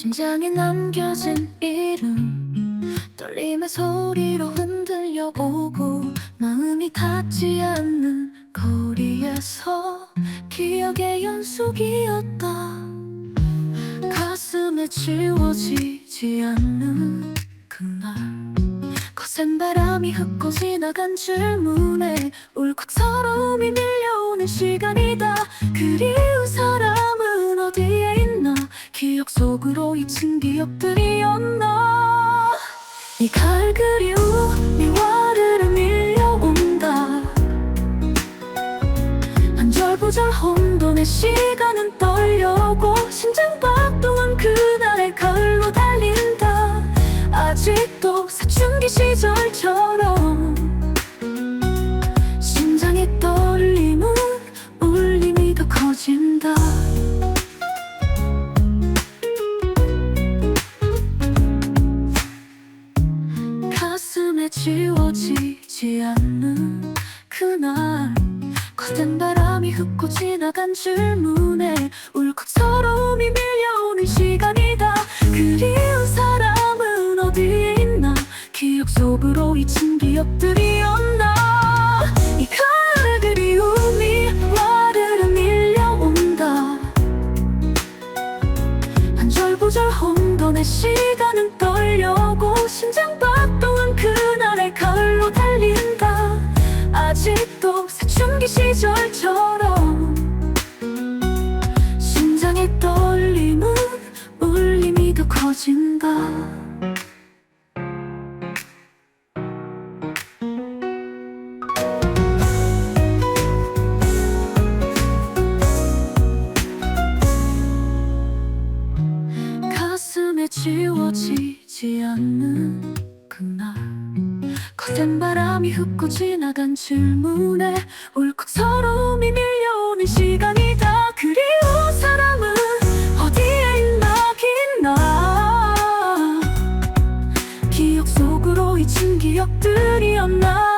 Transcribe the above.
심장에 남겨진 이름. 떨림의 소리로 흔들려 오고 마음이 닿지 않는 거리에서 기억의 연속이었다. 가슴에 지워지지 않는 그날. 거센 바람이 흩고 지나간 질문에 울컥 서러움이 밀려오는 시간이다. 그리 기억 속으로 잊힌 기억들이었나? 이 가을 그리움이 와르르 밀려온다. 한절부절 혼돈의 시간은 떨려오고 심장 박동은 그날의 가을로 달린다. 아직도 사춘기 시절처럼 심장의 떨림은 울림이 더 커진다 지워지지 않는 그날. 거센 바람이 흩고 지나간 질문에 울컥 서러움이 밀려오는 시간이다. 그리운 사람은 어디에 있나? 기억 속으로 잊힌 기억들이었나? 이 가을 그리움이 와르르 밀려온다. 한절부절 혼돈의 시간은 떨려오고 심장 시절처럼 심장의 떨림은 울림이 더 커진다. 가슴에 지워지지 않는 그날 거센 바람이 훑고 지나간 질문에 울컥 서러움이 밀려오는 시간이다. 그리운 사람은 어디에 있나 긴나. 기억 속으로 잊힌 기억들이었나.